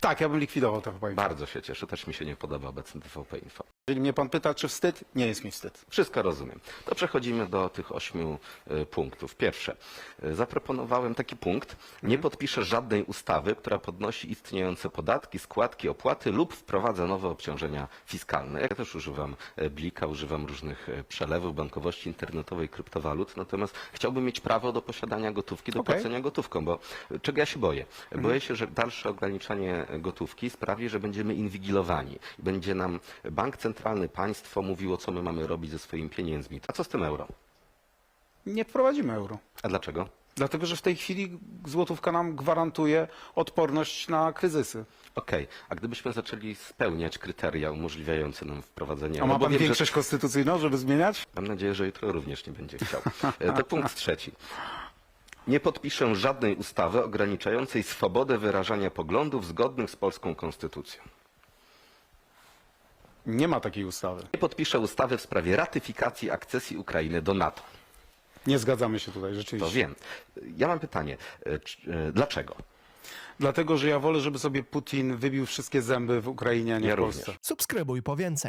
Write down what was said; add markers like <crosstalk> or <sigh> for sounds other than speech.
Tak, ja bym likwidował TVP Info. Bardzo się cieszę, też mi się nie podoba obecny TVP Info. Jeżeli mnie pan pyta, czy wstyd, nie jest mi wstyd. Wszystko rozumiem. To przechodzimy do tych ośmiu y, punktów. Pierwsze, y, zaproponowałem taki punkt. Nie podpiszę żadnej ustawy, która podnosi istniejące podatki, składki, opłaty lub wprowadza nowe obciążenia fiskalne. Ja też używam y, Blika, używam różnych y, przelewów, bankowości internetowej, kryptowalut, natomiast chciałbym mieć prawo do posiadania gotówki, do Okej. płacenia gotówką, bo czego ja się boję? Boję się, że dalsze ograniczanie gotówki sprawi, że będziemy inwigilowani. Będzie nam bank centralny, państwo mówiło, co my mamy robić ze swoimi pieniędzmi. A co z tym euro? Nie wprowadzimy euro. A dlaczego? Dlatego, że w tej chwili złotówka nam gwarantuje odporność na kryzysy. Okej, a gdybyśmy zaczęli spełniać kryteria umożliwiające nam wprowadzenie A ma bo pan wiem, że- większość konstytucyjną, żeby zmieniać? Mam nadzieję, że jutro również nie będzie chciał. <laughs> E, To punkt trzeci. Nie podpiszę żadnej ustawy ograniczającej swobodę wyrażania poglądów zgodnych z polską konstytucją. Nie ma takiej ustawy. Nie podpiszę ustawy w sprawie ratyfikacji akcesji Ukrainy do NATO. Nie zgadzamy się tutaj, To rzeczywiście. wiem. Ja mam pytanie. e, czy- e, Dlaczego? Dlatego, że ja wolę, żeby sobie Putin wybił wszystkie zęby w Ukrainie, a nie Ja w Polsce. również. Subskrybuj po więcej.